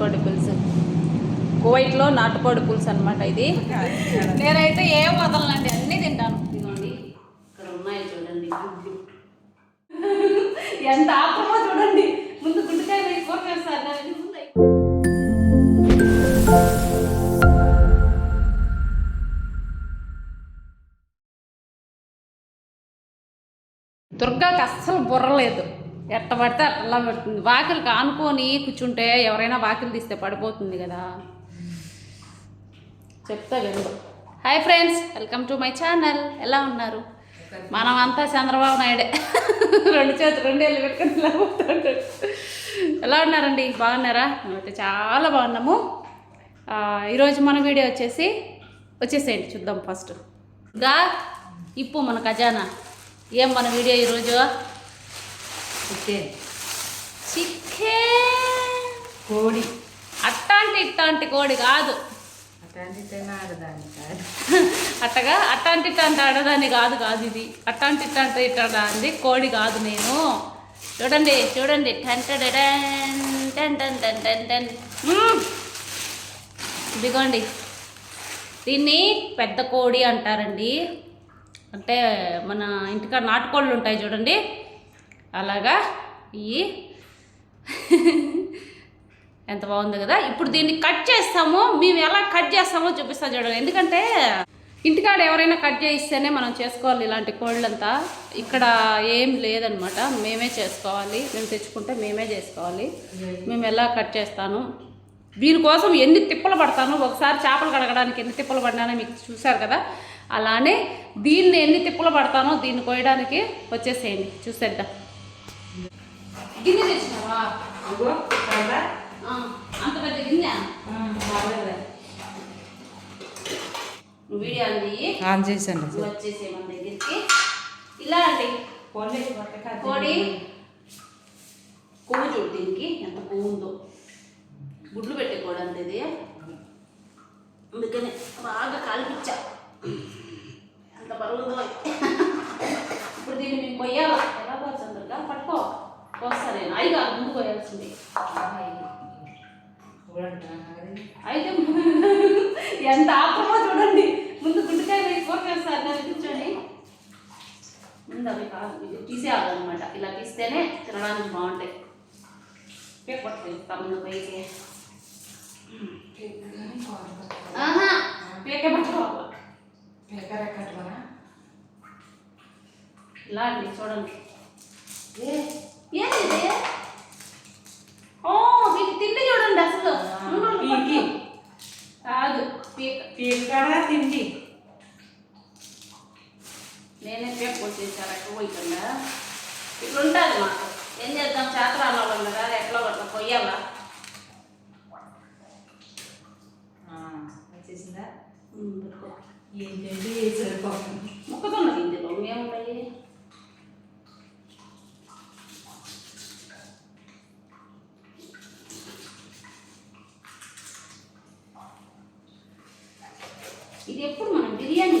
నాటుకోడి పులుసు. కువైట్లో నాటుకోడి పులుసు అనమాట ఇది. నేనైతే ఏం వదలనండి అన్నీ తింటాను. ఇదిగోండి ఇక్కడ ఉన్నాయి చూడండి. గుడ్లు ఎంత ఆత్రమో చూడండి. ముందు గుడ్డుకాయ కూర చేస్తారు దుర్గాకి అస్సలు బుర్రలేదు ఎట్ట పడితే అట్లా పెడుతుంది. వాకిలికి ఆనుకొని కూర్చుంటే ఎవరైనా వాకిలు తీస్తే పడిపోతుంది కదా. చెప్తా విందు hi friends welcome to my channel ఎలా ఉన్నారు? మనం అంతా చంద్రబాబు నాయుడే. రెండు చేతులు రెండు ఏళ్ళు పెట్టుకుని ఎలా ఉన్నారండి? బాగున్నారా? మేమైతే చాలా బాగున్నాము. ఈరోజు మన వీడియో వచ్చేసి వచ్చేసేయండి చూద్దాం ఫస్ట్. గా ఇప్పు మన ఖజానా. ఏం మన వీడియో ఈరోజు? చికెన్. చికెన్ కోడి. అట్టాంటి ఇట్టాంటి కోడి కాదు. అట్లాంటి కాదు. అట్టగా అట్టాంటి ఇట్లాంటి ఆడదాన్ని కాదు కాదు ఇది. అట్టాంటి ఇట్లాంటి ఇట్టడానికి కోడి కాదు నేను. చూడండి చూడండి. ఇదిగోండి. దీన్ని పెద్ద కోడి అంటారండి. అంటే మన ఇంటికాడ నాటుకోళ్ళు ఉంటాయి చూడండి. అలాగా? ఈ ఎంత బాగుంది కదా? ఇప్పుడు దీన్ని కట్ చేస్తాము. మేము ఎలా కట్ చేస్తామో చూపిస్తాం చూడండి. ఎందుకంటే ఇంటికాడ ఎవరైనా కట్ చేయిస్తేనే మనం చేసుకోవాలి ఇలాంటి కోళ్ళంతా. ఇక్కడ ఏం లేదనమాట. మేమే చేసుకోవాలి. మేము తెచ్చుకుంటే మేమే చేసుకోవాలి. మేము ఎలా కట్ చేస్తాను? దీనికోసం ఎన్ని తిప్పలు పడతాను? ఒకసారి చేపలు కడగడానికి ఎన్ని తిప్పలు పడినానో మీకు చూశారు కదా? అలానే దీన్ని ఎన్ని తిప్పలు పడతానో దీన్ని కోయడానికి వచ్చేసేయండి. చూసేద్దాం. గిన్నె తెచ్చినావా? కదా ఆ, అంత పెద్ద గిన్నె? నువ్వు వీడియో ఆన్ చేసండి నువ్వు వచ్చేసే మన దగ్గరికి. ఇలా అండి. కోడి. కొవ్వు చూడు దీనికి ఎంత కొవ్వు ఉందో గుడ్లు పెట్టే కోడి అంత ఇది. అందుకని బాగా కాలిపించా ఎంత బరువు ఉందో ఇప్పుడు దీన్ని మేము కొయ్యాలా? ఎలా కోసందుగా పట్టుకో. కోస్తా నేను అయిగా ముందు కోయాల్సింది అయితే ఎంత ఆత్రమో చూడండి. ముందు గుడ్డికాయ వేసి కూర చేస్తారు దాన్ని కూర్చొని. ముందు అవి కాదు ఇది తీసేయాలన్నమాట. ఇలా తీస్తేనే తినడానికి బాగుంటాయి. పట్టుకొని తమ్ముడు పైకి. ఆహా పేకే పట్టుకోవాలి. ఇలా అండి చూడండి. ఏంది? ఓ వీటి తిండి చూడండి అసలు. పీకి. కాదు పీక. పీకడ తిండి? నేనే పేపు వచ్చేసారు ఎక్కడ పోయకుండా ఇట్లా ఉంటుంది మాకు. ఏం చేద్దాం? చేతరాల ఉండగా ఎట్లా పట్ల పొయ్యాలా వచ్చేసిందా. ఏంటంటే సరిపోతుంది? మొక్కజొన్న గింజలు ఏముంటాయి? ఇది ఎప్పుడు మనం బిర్యానీ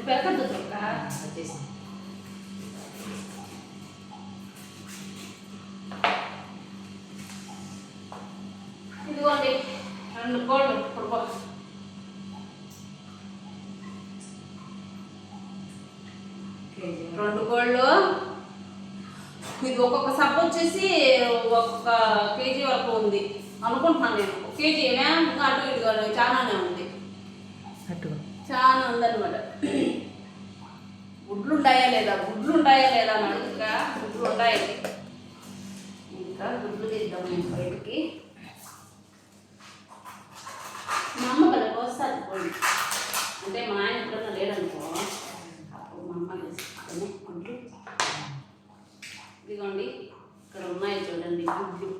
నువ్వు పెరగద్దు దుర్గ వచ్చేసింది ఇదిగోండి రెండు కోళ్ళు ఇప్పుడు రెండు కోళ్ళు ఇది ఒక్కొక్క సబ్బు వచ్చేసి ఒక్కొక్క కేజీ వరకు ఉంది. అనుకుంటున్నాను నేను. ఒక కేజీ ఏమే అటు ఇటు చాలానే ఉంది. అటు. చాలా ఉందన్నమాట గుడ్లు ఉంటాయా లేదా? గుడ్లు ఉంటాయా లేదా అని ఇంకా గుడ్లు ఉంటాయి. ఇంకా గుడ్లు తీద్దాం నేను బయటికి. మా అమ్మ భలే వస్తారు పోయి. అంటే మా ఆయన ఎప్పుడన్నా లేడనుకో అప్పుడు మా అమ్మ తీసుకుంటుంది గుడ్లు. ఇదిగోండి ఇక్కడ ఉన్నాయి చూడండి. గుడ్లు.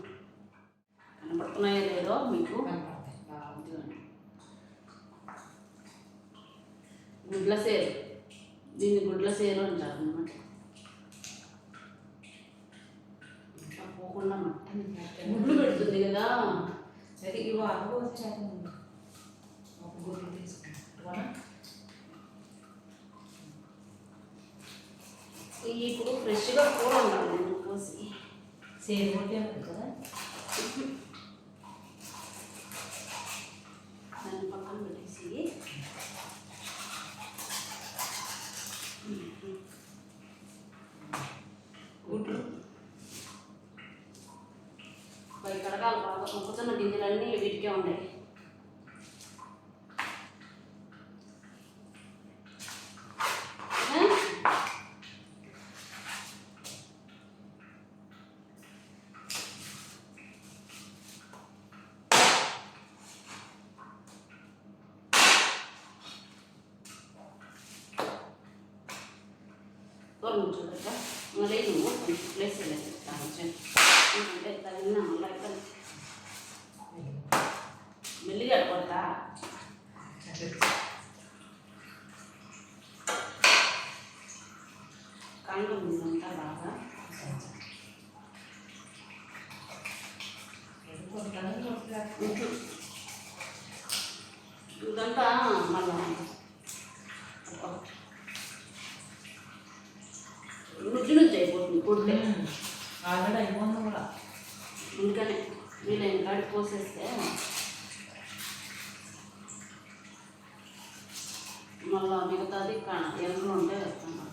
కనపడుతున్నాయో లేదో మీకు ఇదిగోండి గుడ్ల సేరు. దీన్ని గుడ్ల సేరు అంటారు అనమాట పోకుండా మట్టన్ గుడ్లు పెడుతుంది కదా సరే ఇవి అవి వచ్చాక ఒక గుడ్డు తీసుకుంటా ఇవి ఇప్పుడు ఫ్రెష్గా కూర ఉండాలి నేను కోసి సేమ్ ఒకటే ఉంది కదా దాన్ని పక్కన పెట్టేసి గుడ్లు పై కడగాలి బాగా మొక్కుతున్న గింజలన్నీ వీటికే ఉన్నాయి ఏ? దూరం చూడక లేదు కొంచెం ప్లేస్ లేదు అంటే తగిన మళ్ళీ ఇక్కడ మెల్లిగా కొడతా కండు ఉందంతా బాగా ఇదంతా మళ్ళా నుజ్జు నుజ్జు అయిపోతుంది కొడితే. ఆల్రెడీ అయిపోయింది కూడా. అందుకనే వీలైన కాడి పోసేస్తే మళ్ళా మిగతాది ఎండలో ఉంటే వేస్తాను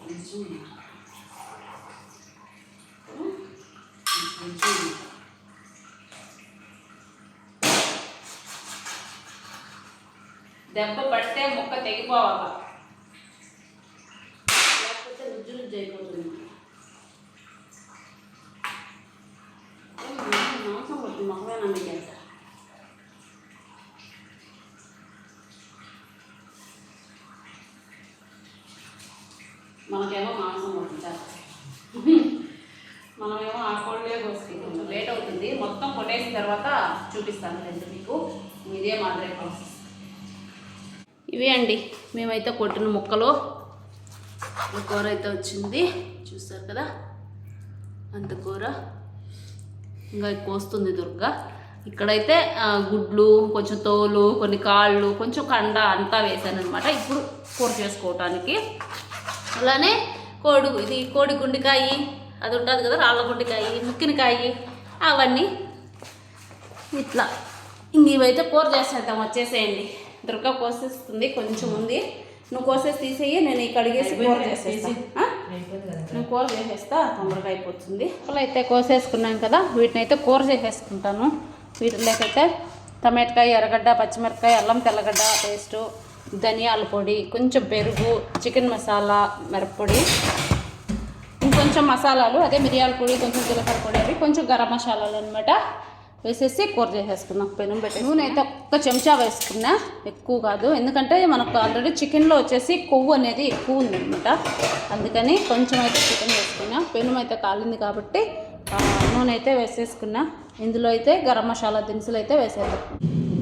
కొంచెం దెబ్బ పడితే మొక్క తెగిపోవాలి? లేకపోతే రుజ్జు రుజ్జు అయిపోతుంది. మాంసం కొట్టి మొక్కవేనా మీకు ఎంత మనకేమో మాంసం కొట్టించారు మనమేమో ఆ కోళ్ళే కోసి కొంచెం లేట్ అవుతుంది. మొత్తం కొట్టేసిన తర్వాత చూపిస్తాను లేదు మీకు. ఇదే మాదిరి ప్రాసెస్ ఇవే అండి. మేమైతే కొట్టిన ముక్కలు. కూర అయితే వచ్చింది. చూస్తారు కదా? అంత కూర. ఇంకా కోస్తుంది దుర్గ. ఇక్కడైతే గుడ్లు కొంచెం తోలు కొన్ని కాళ్ళు కొంచెం కండ అంతా వేసాను అనమాట ఇప్పుడు కూర చేసుకోవటానికి. అలానే కోడి ఇది కోడి గుండికాయ అది ఉంటుంది కదా? రాళ్ళ గుండికాయ ముక్కినకాయ అవన్నీ ఇట్లా. ఇంక ఇవైతే కూర చేసేద్దాం. వచ్చేసేయండి. దుర్గ కోసేస్తుంది కొంచెం ఉంది. నువ్వు కోసేసి తీసేయి నేను ఈ కడిగేసి కూర కదా నేను కూర చేసేస్తా తొందరగా అయిపోతుంది. ముక్కలు అయితే కోసేసుకున్నాం కదా వీటిని అయితే కూర చేసేసుకుంటాను. వీటిలోకైతే టమాటకాయ ఎర్రగడ్డ పచ్చిమిరపకాయ అల్లం తెల్లగడ్డ పేస్టు ధనియాల పొడి కొంచెం పెరుగు చికెన్ మసాలా మిరప్పొడి ఇంకొంచెం మసాలాలు అదే మిరియాల పొడి కొంచెం జీలకర్ర పొడి అవి కొంచెం గరం మసాలాలు అనమాట వేసేసి కూర చేసేసుకుందాం. పెనం పెట్టి నూనె అయితే ఒక్క చెంచా వేసుకున్నా ఎక్కువ కాదు. ఎందుకంటే మనకు ఆల్రెడీ చికెన్లో వచ్చేసి కొవ్వు అనేది ఎక్కువ ఉందనమాట అందుకని కొంచెం అయితే చికెన్ వేసుకున్నా. పెనం అయితే కాలింది కాబట్టి నూనె అయితే వేసేసుకున్నా. ఇందులో అయితే గరం మసాలా దినుసులు అయితే వేసేద్దాం.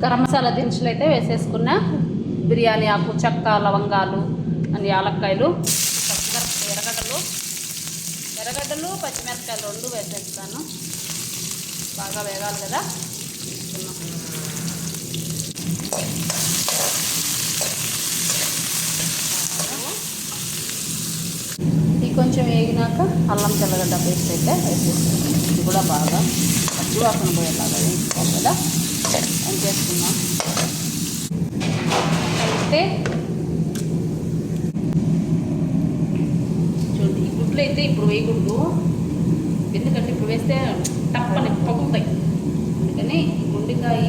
గరం మసాలా దినుసులు అయితే వేసేసుకున్నా. బిర్యానీ ఆకు చెక్క లవంగాలు అని యాలక్కాయలు ఎర్రగడ్డలు ఎర్రగడ్డలు పచ్చిమిరపకాయలు రెండు వేసేస్తాను. బాగా వేగాలి కదా. ఇది కొంచెం వేగినాక అల్లం తెల్లగడ్డ పేస్ట్ అయితే వేసేస్తాం ఇది కూడా బాగా పచ్చి వాసన పోయేలాగా వేసుకోవాలి కదా. ఏం చేసుకున్నాం అయితే గుడ్లు అయితే ఇప్పుడు వేయకూడదు. ఎందుకంటే ఇప్పుడు వేస్తే తప్పని పగుతాయి అందుకని గుండెకాయ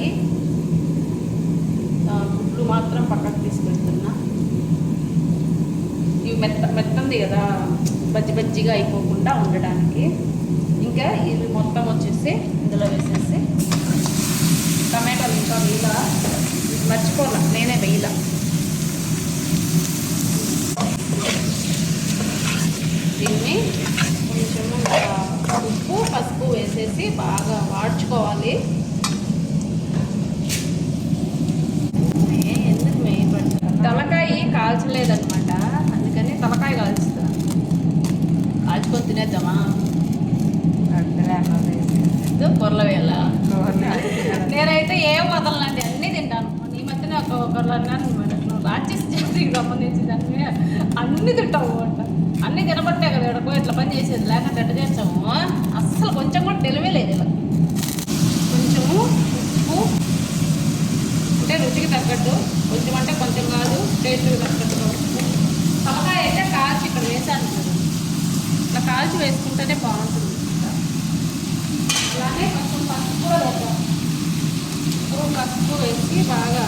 గుడ్లు మాత్రం పక్కకు తీసుకెళ్తున్నా. ఇవి మెత్త మెత్తంది కదా బజ్జి బజ్జిగా అయిపోకుండా ఉండడానికి. ఇంకా ఇది మొత్తం వచ్చేసి ఇందులో వేసేసి టమాటాలు ఇంకా వేయాల. మర్చిపోలే నేనే వేయాల దీన్ని కొంచెము ఇంకా ఉప్పు పసుపు వేసేసి బాగా వాడ్చుకోవాలి ఏ, ఎందుకు మేయబడ్డా తలకాయ కాల్చలేదన్నమాట అందుకని తలకాయ కాల్చుతా కాల్చుకొని తినేద్దామా ఇదో పొరల వేళ నేనైతే ఏం వదలనండి అన్నీ తింటాను ఈ మధ్యన ఒక ఒకళ్ళు అన్నాను అనమాట రాక్షసి జాతికి సంబంధించి దాన్ని అన్ని తింటాము అంట అన్ని తినబట్టే కదా ఎడకో ఇట్లా ఇలాగ చేసేది లేకపోతే చేస్తాము అస్సలు కొంచెం కూడా తెలివే లేదు ఇలా. కొంచెము ఉప్పు. అంటే రుచికి తగ్గట్టు. కొంచెం అంటే కొంచెం కాదు టేస్ట్కి తగ్గట్టు ఉప్పు తలకాయ అయితే కాల్చి ఇక్కడ వేసాను కదా ఇట్లా కాల్చి వేసుకుంటేనే బాగుంటుంది. అలానే కొంచెం పసుపు కూడా వేద్దాం. పసుపు వేసి బాగా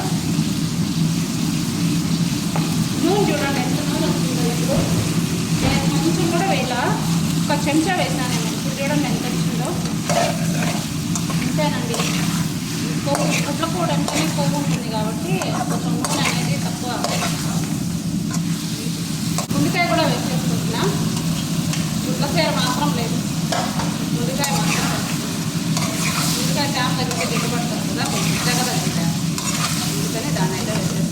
నూనె చూడండి ఎంత నూనె వస్తుంది ఇప్పుడు నేను కొంచెం కూడా వేయాల. ఒక చెంచా వేసాను నేను. ఇప్పుడు చూడండి ఎంత వచ్చిందో అంతేనండి. కొవ్వు గుడ్ల కూడా అంటేనే కొవ్వు ఉంటుంది కాబట్టి కొంచెం నూనె అనేది తక్కువ గుండెకాయ కూడా వేసేసుకుంటున్నా గుడ్ల సేర మాత్రం లేదు గుండెకాయ మాత్రం గుండెకాయ చామ తగ్గితే దిగుబడతారు కదా కొంచెం జగ తగ్గుతాయి అందుకని దాని అయితే వేసేస్తాను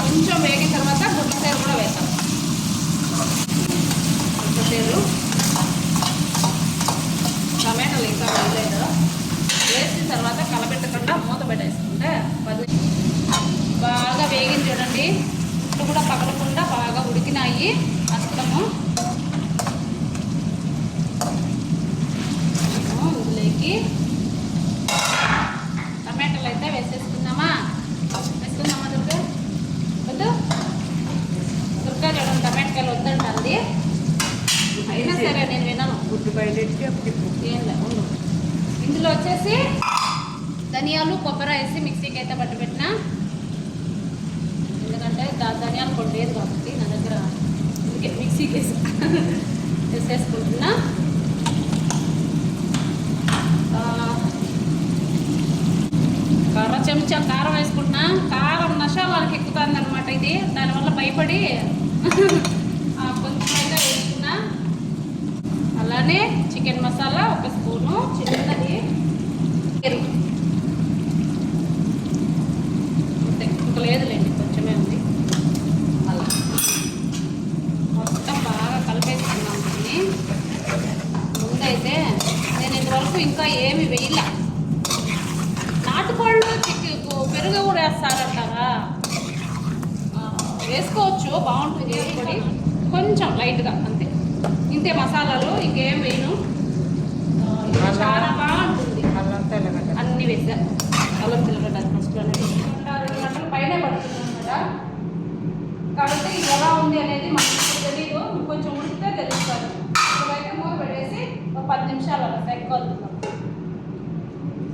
కొంచెం వేగిన తర్వాత గుడ్ల సేర కూడా వేస్తాం గుడ్ల సేరు టమాటాలు ఇంకా వేయలేదు వేసిన తర్వాత కలపెట్టకుండా మూత పెట్టేసుకుంటే పది బాగా వేగింది చూడండి. కూడా పగలకుండా బాగా ఉడికినాయి. అస్తము ఇందులోకి టమాటాలు అయితే వేసేసుకుందామా వేసుకుందామా దుర్గా వద్దు దుర్గా చూడండి టమాటకాయలు వద్దండి అయినా సరే నేను వినను గుడ్డు బయటెట్టి అప్పుడు ఏం లే ఉండు ఇందులో వచ్చేసి ధనియాలు కొబ్బరి వేసి మిక్సీకి అయితే పట్టుపెట్టిన. ఎందుకంటే ధనియాలు కొన్ని లేదు కాబట్టి నా దగ్గర అందుకే మిక్సీకి వేసి వేసేసుకుంటున్నా. ఆ, కర్ర చెంచా కారం వేసుకుంటున్నా. కారం నషాలానికి ఎక్కుతుంది అనమాట ఇది. దానివల్ల భయపడి కొంచెం అయితే వేసుకున్నా. అలానే చికెన్ మసాలా ఒక స్పూను చికెన్ పెరుగు అంతే ఇంకా లేదులేండి కొంచెమే ఉంది అలా మొత్తం బాగా కలిపేసుకున్నాం దీన్ని ముందైతే నేను ఇంతవరకు ఇంకా ఏమి వేయలే నాటుకోళ్ళు చిక్కు పెరుగు కూడా వేస్తారంటారా ఆ, వేసుకోవచ్చు బాగుంటుంది పొడి కొంచెం లైట్గా అంతే ఇంతే మసాలాలు ఇంకేం వేయను ఆ, ఇది చాలా బాగుంటుంది అల్లం తెల్లగడ్డ అన్ని వేసాను అల్లం తెల్లగడ్డ ఫస్ట్లోనే రెండు గంటల పైన పడుతుంది అనమాట కాబట్టి ఇది ఎలా ఉంది అనేది మనకు తెలియదు కొంచెం ఉడికితే తెలుస్తుంది ఇప్పుడైతే మూత పెట్టేసి ఒక పది నిమిషాలు అలా తగ్గుతున్నాం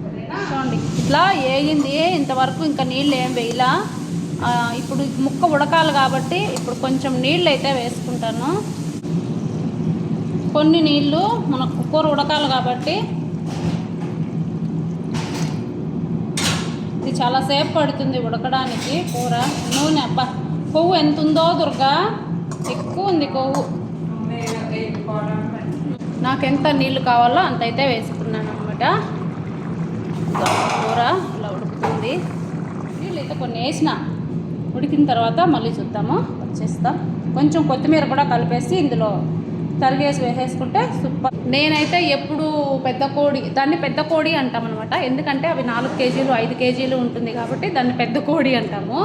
సరేనా చూడండి ఇట్లా వేగింది. ఇంతవరకు ఇంకా నీళ్ళు ఏం వేయలా. ఇప్పుడు ముక్క ఉడకాలి కాబట్టి ఇప్పుడు కొంచెం నీళ్ళు అయితే వేసుకుంటాను. కొన్ని నీళ్ళు మనకు కూర ఉడకాలి కాబట్టి ఇది చాలా సేపు పడుతుంది ఉడకడానికి కూర. నూనె అబ్బా కొవ్వు ఎంత ఉందో దుర్గా ఎక్కువ ఉంది కొవ్వు. నాకు ఎంత నీళ్ళు కావాలో అంత అయితే వేసుకున్నాను అనమాట కూర. ఇలా నీళ్ళు అయితే కొన్ని వేసిన ఉడికిన తర్వాత మళ్ళీ చూద్దాము. వచ్చేస్తాం. కొంచెం కొత్తిమీర కూడా కలిపేసి ఇందులో తరిగేసి వేసేసుకుంటే సూపర్. నేనైతే ఎప్పుడు పెద్ద కోడి దాన్ని పెద్ద కోడి అంటాం అనమాట ఎందుకంటే అవి నాలుగు కేజీలు ఐదు కేజీలు ఉంటుంది కాబట్టి దాన్ని పెద్ద కోడి అంటాము.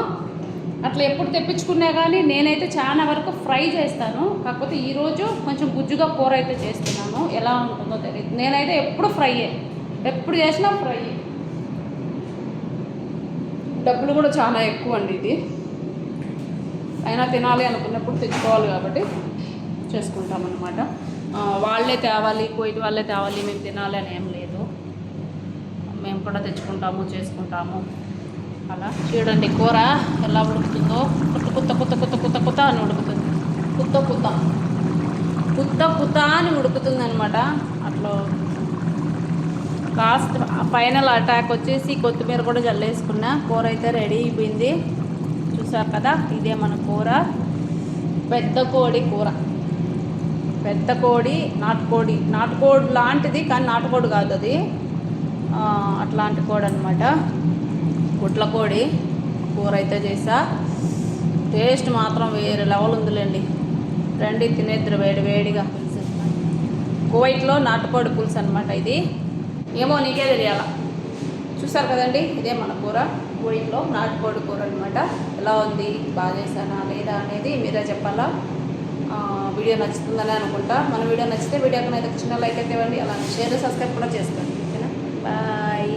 అట్లా ఎప్పుడు తెప్పించుకున్నా కానీ నేనైతే చాలా వరకు ఫ్రై చేస్తాను. కాకపోతే ఈరోజు కొంచెం గుజ్జుగా కూర అయితే చేస్తున్నాను. ఎలా ఉంటుందో తెలియదు నేనైతే ఎప్పుడు ఫ్రైయే. ఎప్పుడు చేసినా ఫ్రై. డబ్బులు కూడా చాలా ఎక్కువ అండి ఇది. అయినా తినాలి అనుకున్నప్పుడు తెచ్చుకోవాలి కాబట్టి చేసుకుంటాం అనమాట వాళ్ళే తేవాలి కోయిట్ వాళ్ళే తేవాలి మేము తినాలి అని ఏం లేదు. మేము కూడా తెచ్చుకుంటాము చేసుకుంటాము. అలా చూడండి కూర ఎలా ఉడుకుతుందో. కుత్త కుత్త కుత్త కుత్త కుత్త కుత్త అని ఉడుకుతుంది. కుత్త కుత్త. కుత్త కుత్త అని ఉడుకుతుంది అనమాట అట్లా కాస్ట్ ఫైనల్ అటాక్ వచ్చేసి కొత్తిమీర కూడా జల్లేసుకున్నా. కూర అయితే రెడీ అయిపోయింది. చూసారు కదా ఇదే మన కూర. పెద్ద కోడి కూర. పెద్ద కోడి నాటుకోడి. నాటుకోడి లాంటిది కానీ నాటుకోడి కాదు అది. అట్లాంటి కోడి అనమాట గుట్ల కోడి కూర అయితే చేసా. టేస్ట్ మాత్రం వేరే లెవెల్ ఉందిలేండి. రండి తినేద్దరు వేడి వేడిగా. పులుసు కువైట్లో నాటుకోడి పులుసు అనమాట ఇది. ఏమో నీకే తెలియాల. చూసారు కదండి ఇదే మన కూర. ఊరిలో నాటుకోడి కూర అనమాట ఎలా ఉంది బాగా చేశానా లేదా అనేది మీరే చెప్పాలా? వీడియో నచ్చుతుందని అనుకుంటా. మన వీడియో నచ్చితే వీడియోకి అయితే చిన్న లైక్ అయితే ఇవ్వండి. అలానే షేర్ సబ్స్క్రైబ్ కూడా చేసుకోండి. ఓకేనా? బాయ్.